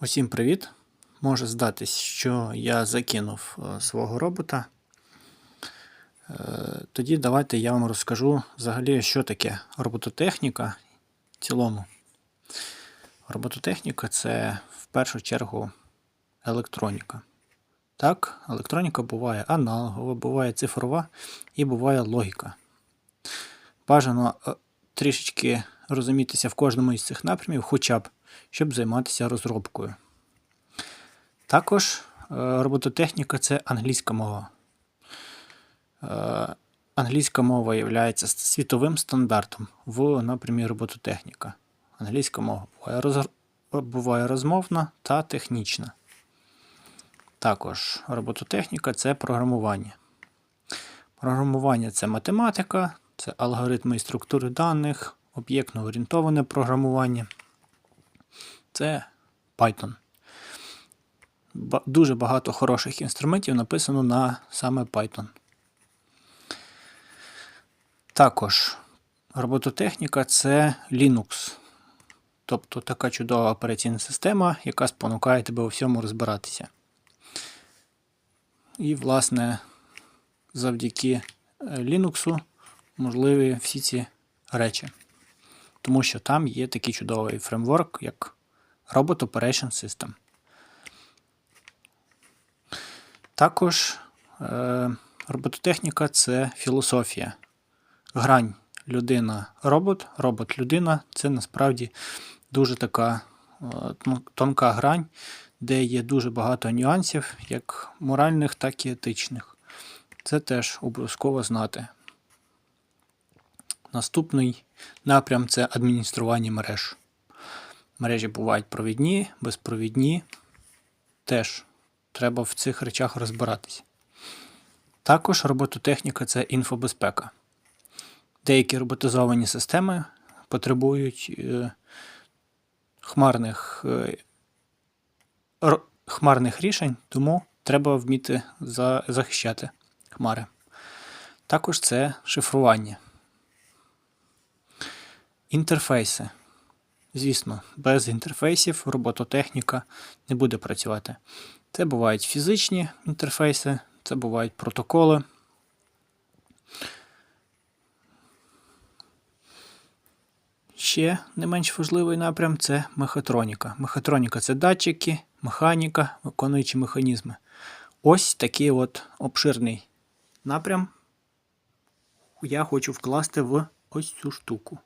Усім привіт! Може здатись, що я закинув е, свого робота. Е, Тоді давайте я вам розкажу взагалі, що таке робототехніка в цілому. Робототехніка це в першу чергу електроніка. Так, електроніка буває аналогова, буває цифрова і буває логіка. Бажано е, трішечки розумітися в кожному із цих напрямів, хоча б щоб займатися розробкою. Також е, робототехніка це англійська мова. Е, Англійська мова є світовим стандартом в напрямі робототехніка. Англійська мова буває, роз... буває розмовна та технічна. Також робототехніка це програмування. Програмування це математика, це алгоритми і структури даних, об'єктно орієнтоване програмування. Це Python. Дуже багато хороших інструментів написано на саме Python. Також робототехніка це Linux. Тобто така чудова операційна система, яка спонукає тебе у всьому розбиратися. І, власне, завдяки е, Linux можливі всі ці речі. Тому що там є такий чудовий фреймворк, як Robot Operation System. Також е, робототехніка це філософія. Грань людина-робот, робот-людина це насправді дуже така е, тонка грань, де є дуже багато нюансів, як моральних, так і етичних. Це теж обов'язково знати. Наступний напрям це адміністрування мереж. Мережі бувають провідні, безпровідні. Теж треба в цих речах розбиратися. Також робототехніка це інфобезпека. Деякі роботизовані системи потребують е, хмарних, е, хмарних рішень, тому треба вміти захищати хмари. Також це шифрування. Інтерфейси. Звісно, без інтерфейсів робототехніка не буде працювати. Це бувають фізичні інтерфейси, це бувають протоколи. Ще не менш важливий напрям це мехатроніка. Мехатроніка це датчики, механіка, виконуючі механізми. Ось такий от обширний напрям я хочу вкласти в ось цю штуку.